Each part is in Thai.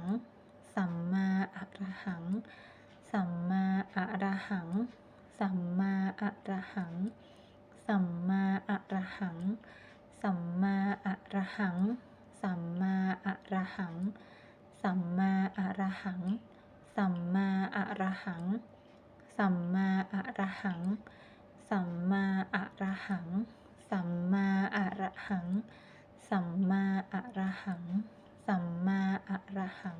ง หัง สัมมาอะระหัง สัมมาอะระหัง สัมมาอะระหัง สัมมาอะระหัง สัมมาอะระหัง สัมมาอะระหัง สัมมาอะระหัง สัมมาอะระหัง สัมมาอะระหัง สัมมาอะระหัง สัมมาอะระหัง สัมมาอะระหัง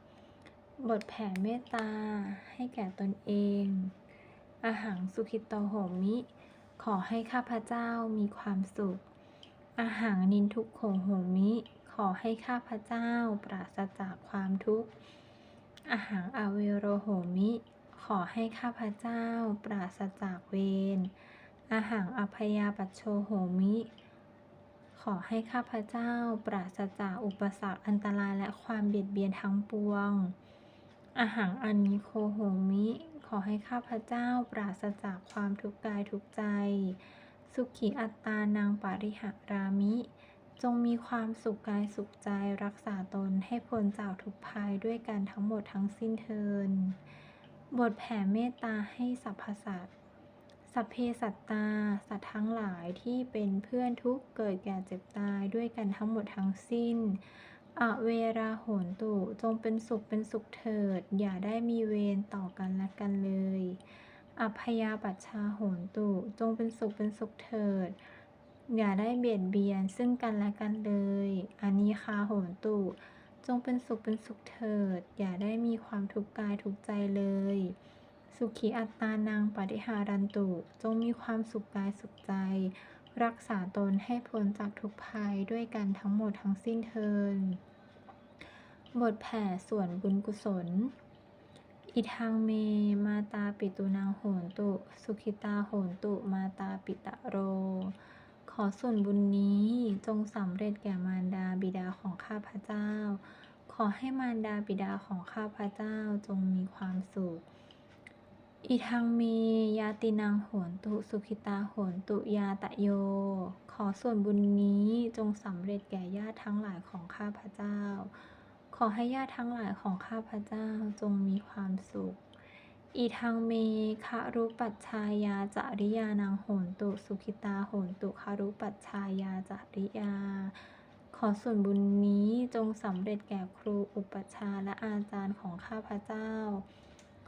บทแผ่เมตตาให้แก่ตนเองอาหังสุขิตโตโหมิ ขอให้ข้าพเจ้ามีความสุขอาหังนินทุกโขโหมิ ขอให้ข้าพเจ้าปราศจากความทุกข์อาหังอเวโรโหมิ ขอให้ข้าพเจ้าปราศจากเวรอาหังอภยาปัชโชโหมิ ขอให้ข้าพเจ้าปราศจากอุปสรรคอันตรายและความเบียดเบียนทั้งปวง อาหังอันนิโคโหมิ ขอให้ข้าพเจ้าปราศจากความทุกข์กายทุกใจ สุขีอัตตานางปาริหารามิ จงมีความสุขกายสุขใจรักษาตนให้พ้นจากทุกภัยด้วยกันทั้งหมดทั้งสิ้นเทิน บทแผ่เมตตาให้สรรพสัตว์สัพเพสัตตา สัตว์ทั้งหลายที่เป็นเพื่อนทุกเกิดแก่เจ็บตายด้วยกันทั้งหมดทั้งสิ้น อเวราโหนตุ จงเป็นสุขเป็นสุขเถิด อย่าได้มีเวรต่อกันและกันเลยอัพยาปัชชาโหนตุ จงเป็นสุขเป็นสุขเถิด อย่าได้เบียดเบียนซึ่งกันและกันเลย อานิคาโหนตุ จงเป็นสุขเป็นสุขเถิด อย่าได้มีความทุกข์กายทุกข์ใจเลย สุขีอัตตานังปฏิหารันตุ จงมีความสุขกายสุขใจ รักษาตนให้พ้นจากทุกภัยด้วยกันทั้งหมดทั้งสิ้นเทิน บทแผ่ส่วนบุญกุศล อิทังเม มาตาปิตุนางโหนตุ สุขิตาโหนตุ มาตาปิตะโร ขอส่วนบุญนี้จงสำเร็จแก่มารดาบิดาของข้าพเจ้า ขอให้มารดาบิดาของข้าพเจ้าจงมีความสุข อิทังเมยาตินางโหนตุสุขิตาโหนตุยาตะโย ขอส่วนบุญนี้จงสำเร็จแก่ญาติทั้งหลายของข้าพเจ้า ขอให้ญาติทั้งหลายของข้าพเจ้าจงมีความสุข อีทังเมคารุปัชชายาจาริยานางโหนตุสุขิตาโหนตุคารุปัชชายาจาริยา ขอส่วนบุญนี้จงสำเร็จแก่ครูอุปชาและอาจารย์ของข้าพเจ้า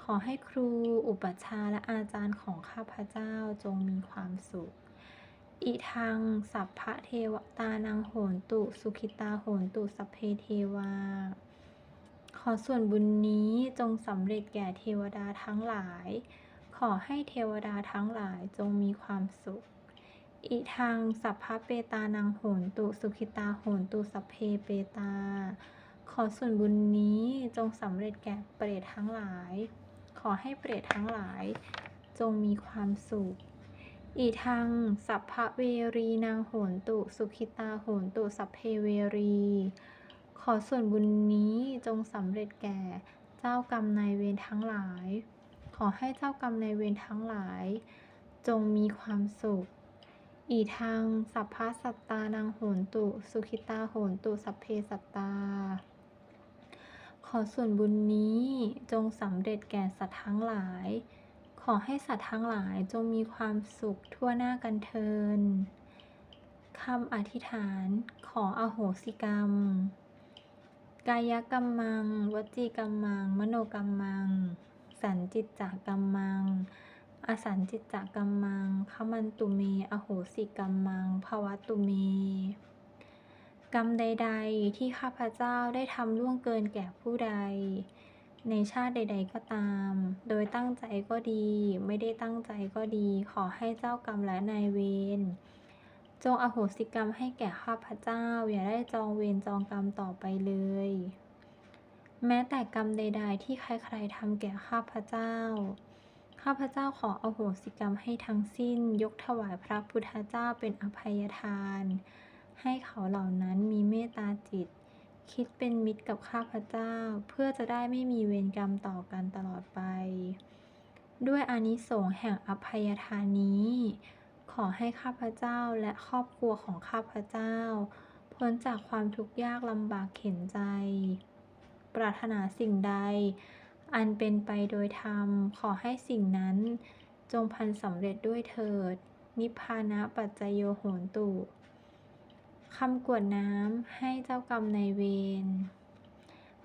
ขอให้ครูอุปชาและอาจารย์ของข้าพเจ้าจงมีความสุข อิทัง สัพพะเทวตานางโหนตุ สุขิตาโหนตุสัพเพเทวา ขอส่วนบุญนี้จงสำเร็จแก่เทวดาทั้งหลาย ขอให้เทวดาทั้งหลายจงมีความสุข อิทัง สัพพะเปตานางโหนตุสุขิตาโหนตุสัพเพเปตา ขอส่วนบุญนี้จงสำเร็จแก่เปรตทั้งหลาย อให้เปรตทั้งหลาย จงมีความสุข อีทัง สัพพะเวรีนางโหนตุสุขิตาโหนตุสัพเพเวรี ขอส่วนบุญนี้จงสำเร็จแก่เจ้ากรรมนายเวรทั้งหลาย ขอให้เจ้ากรรมนายเวรทั้งหลาย จงมีความสุขอีทังสัพพะสัตตานางโหนตุ สุขิตาโหนตุ สัพเพสัตตา อส่วนบุญนี้จงสำเร็จแก่สัตว์ทั้งหลาย ขอให้สัตว์ทั้งหลายจงมีความสุขทั่วหน้ากันเทินคำอธิษฐานขออโหสิกรรม กายกรรมัง วจีกรรมัง มโนกรรมัง สันจิตจากรรมัง อสันจิตจากรรมังขมันตุเม อโหสิกรรมังภวตุเม กรรมใด ๆ ที่ข้าพเจ้าได้ทำล่วงเกินแก่ผู้ใด ในชาติใด ๆ ก็ตาม โดยตั้งใจก็ดี ไม่ได้ตั้งใจก็ดี ขอให้เจ้ากรรมและนายเวรจงอโหสิกรรมให้แก่ข้าพเจ้า อย่าได้จองเวรจองกรรมต่อไปเลย แม้แต่กรรมใด ๆ ที่ใครๆทำแก่ข้าพเจ้า ข้าพเจ้าขออโหสิกรรมให้ทั้งสิ้น ยกถวายพระพุทธเจ้าเป็นอภัยทาน ให้เขาเหล่านั้นมีเมตตาจิต คิดเป็นมิตรกับข้าพเจ้า เพื่อจะได้ไม่มีเวรกรรมต่อกันตลอดไป ด้วยอานิสงส์แห่งอภัยทานนี้ ขอให้ข้าพเจ้าและครอบครัวของข้าพเจ้า พ้นจากความทุกข์ยากลำบากเข็นใจ ปรารถนาสิ่งใด อันเป็นไปโดยธรรม ขอให้สิ่งนั้นจงพันสำเร็จด้วยเถิด นิพพานะปัจจโยโหนตุ คำกวดน้ำให้เจ้ากรรมนายเวร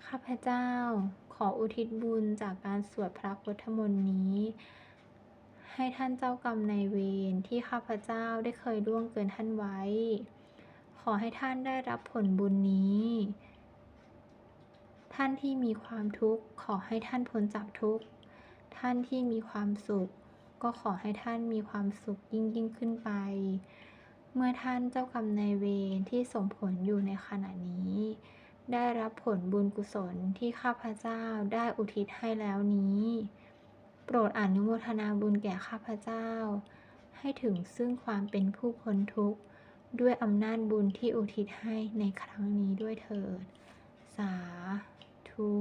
ข้าพเจ้าขออุทิศบุญจากการสวดพระพุทธมนต์นี้ ให้ท่านเจ้ากรรมนายเวรที่ข้าพเจ้าได้เคยล่วงเกินท่านไว้ ขอให้ท่านได้รับผลบุญนี้ ท่านที่มีความทุกข์ขอให้ท่านพ้นจากทุกข์ ท่านที่มีความสุข ก็ขอให้ท่านมีความสุขยิ่งยิ่งขึ้นไป เมื่อท่านเจ้ากรรมนายเวรที่ส่งผลอยู่ในขณะนี้ ได้รับผลบุญกุศลที่ข้าพเจ้าได้อุทิศให้แล้วนี้ โปรดอนุโมทนาบุญแก่ข้าพเจ้า ให้ถึงซึ่งความเป็นผู้พ้นทุกข์ ด้วยอำนาจบุญที่อุทิศให้ในครั้งนี้ด้วยเถิด สาธุ